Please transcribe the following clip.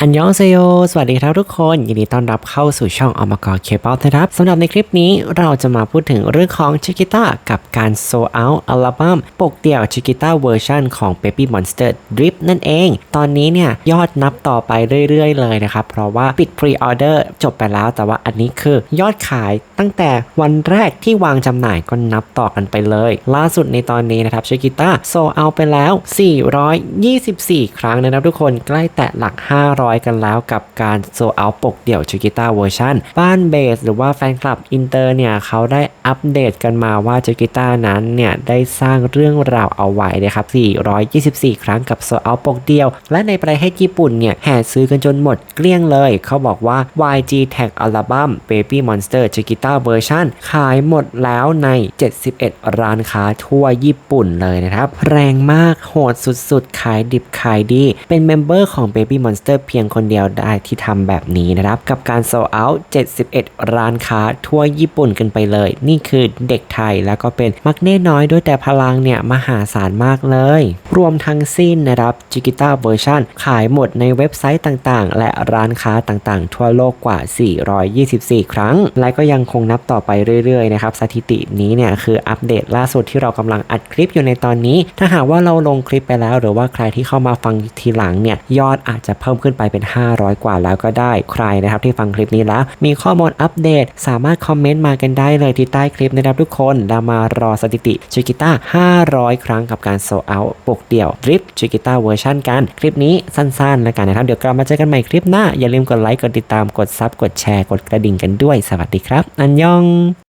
อันยองเซโย สวัสดีครับทุกคน ยินดีต้อนรับเข้าสู่ช่องอมกรเคป๊อปนะครับสำหรับในคลิปนี้เราจะมาพูดถึงเรื่องของชิกิต้ากับการโซเอาอัลบั้มปกเดี่ยวชิกิต้าเวอร์ชันของ Baby Monster Drip นั่นเอง ตอนนี้เนี่ยยอดนับต่อไปเรื่อยๆเลยนะครับ เพราะว่าปิดพรีออเดอร์จบไปแล้ว แต่ว่าอันนี้คือยอดขายตั้งแต่วันแรกที่วางจำหน่ายก็นับต่อกันไปเลย ล่าสุดในตอนนี้นะครับชิกิต้าโซเอาไปแล้ว 424 ครั้งนะครับทุกคนใกล้แตะหลัก 500อยกันแล้วกับการโซเอาปกเดี่ยวชิกิต้าเวอร์ชันบ้านเบสหรือว่าแฟนคลับอินเตอร์เนี่ยเขาได้อัปเดตกันมาว่าชิกิต้านั้นเนี่ยได้สร้างเรื่องราวเอาไว้นะครับ 424 ครั้งกับโซเอาปกเดียว และในประเทศญี่ปุ่นเนี่ยแห่ซื้อกันจนหมดเกลี้ยงเลย เขาบอกว่า YG Tag อัลบั้ม Baby Monster Chiquita Version ขายหมดแล้วใน 71 ร้านค้าทั่วญี่ปุ่นเลยนะครับ แรงมากโหดสุดๆ ขายดิบขายดี เป็นเมมเบอร์ของ Baby Monster เพียงคนเดียวได้ที่ทำแบบนี้นะครับ กับการโซเอา71 ร้านค้าทั่วญี่ปุ่นกันไปเลย นี่คือเด็กไทยแล้วก็เป็นมักเน่น้อยด้วยแต่พลังเนี่ย มหาศาลมากเลย รวมทั้งสิ้นนะครับ Chiquita Version ขายหมดในเว็บไซต์ต่างๆ และร้านค้าต่างๆ ทั่วโลกกว่า 424 ครั้ง และก็ยังคงนับต่อไปเรื่อยๆนะครับสถิตินี้เนี่ยคืออัปเดตล่าสุดที่เรากำลังอัดคลิปอยู่ในตอนนี้ ถ้าหากว่าเราลงคลิปไปแล้ว หรือว่าใครที่เข้ามาฟังทีหลังเนี่ยยอดอาจจะเพิ่มขึ้นไปเป็น 500 กว่าแล้วก็ได้ใครนะครับที่ฟังคลิปนี้แล้ว มีข้อมูลอัปเดต สามารถคอมเมนต์มากันได้เลยที่ใต้คลิปนะครับทุกคนเรามารอสถิติชิกิต้า500 ครั้งกับการโซเอาปกเดี่ยวดริฟชิกิต้าเวอร์ชันกัน คลิปนี้สั้นๆแล้วกันนะครับ เดี๋ยวกลับมาเจอกันใหม่คลิปหน้า อย่าลืมกดไลค์กดติดตามกดซับกดแชร์กดกระดิ่งกันด้วยสวัสดีครับ อันยอง